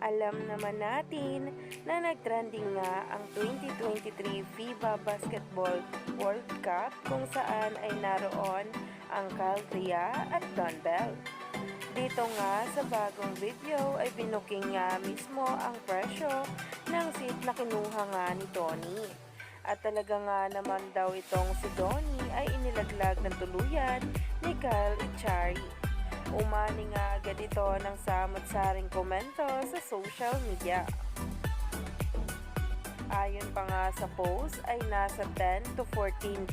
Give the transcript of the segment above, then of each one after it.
Alam naman natin na nagtrending nga ang 2023 FIBA Basketball World Cup kung saan ay naroon ang Calvia at Don Bell. Dito nga sa bagong video ay binuking nga mismo ang presyo ng seat na kinuha nga ni Tony. At talaga nga naman daw itong si Donnie ay inilaglag ng tuluyan ni Kyle Ichari. Umani nga agad ito ng samot-saring komento sa social media. Ayon pa nga sa post ay nasa 10 to 14,000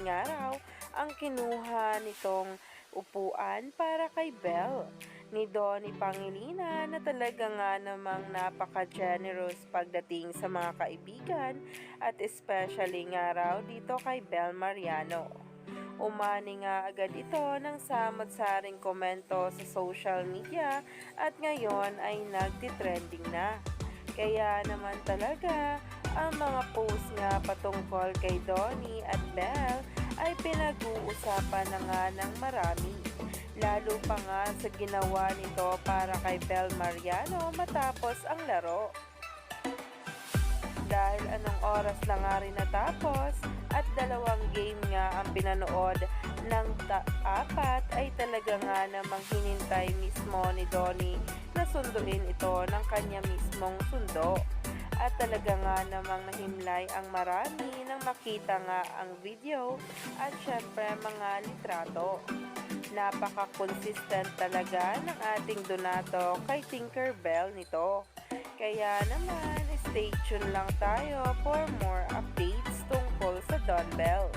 nga raw ang kinuha nitong upuan para kay Belle ni Donnie Pangilinan na talaga nga namang napaka-generous pagdating sa mga kaibigan at especially nga raw dito kay Belle Mariano. Umani nga agad ito ng samot-saring komento sa social media at ngayon ay nagtitrending na. Kaya naman talaga, ang mga post nga patungkol kay Donnie at Belle ay pinag-uusapan na nga ng marami. Lalo pa nga sa ginawa nito para kay Belle Mariano matapos ang laro. Dahil anong oras na nga rin natapos at dalawang game ang pinanood ng apat ay talaga nga namang hinintay mismo ni Donnie na sunduin ito ng kanya mismong sundo. At talaga nga namang nahimlay ang marami nang makita nga ang video at syempre mga litrato. Napaka-consistent talaga ng ating Donato kay Tinkerbell nito. Kaya naman, stay tuned lang tayo for more updates tungkol sa Don Bell.